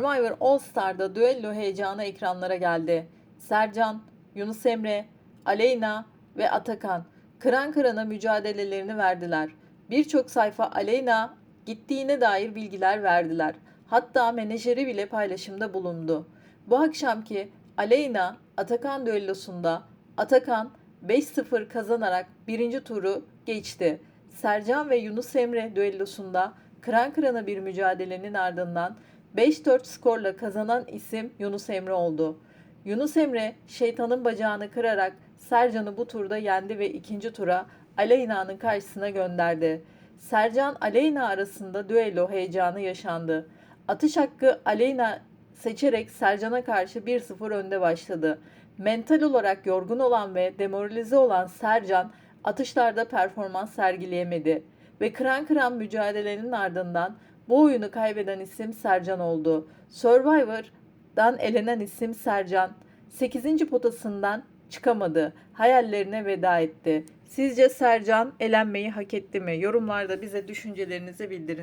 Survivor All Star'da düello heyecanı ekranlara geldi. Sercan, Yunus Emre, Aleyna ve Atakan kıran kırana mücadelelerini verdiler. Birçok sayfa Aleyna gittiğine dair bilgiler verdiler. Hatta menajeri bile paylaşımda bulundu. Bu akşamki Aleyna Atakan düellosunda Atakan 5-0 kazanarak birinci turu geçti. Sercan ve Yunus Emre düellosunda kıran kırana bir mücadelenin ardından 5-4 skorla kazanan isim Yunus Emre oldu. Yunus Emre şeytanın bacağını kırarak Sercan'ı bu turda yendi ve ikinci tura Aleyna'nın karşısına gönderdi. Sercan Aleyna arasında düello heyecanı yaşandı. Atış hakkı Aleyna seçerek Sercan'a karşı 1-0 önde başladı. Mental olarak yorgun olan ve demoralize olan Sercan atışlarda performans sergileyemedi ve kıran kıran mücadelenin ardından bu oyunu kaybeden isim Sercan oldu. Survivor'dan elenen isim Sercan 8. potasından çıkamadı. Hayallerine veda etti. Sizce Sercan elenmeyi hak etti mi? Yorumlarda bize düşüncelerinizi bildirin.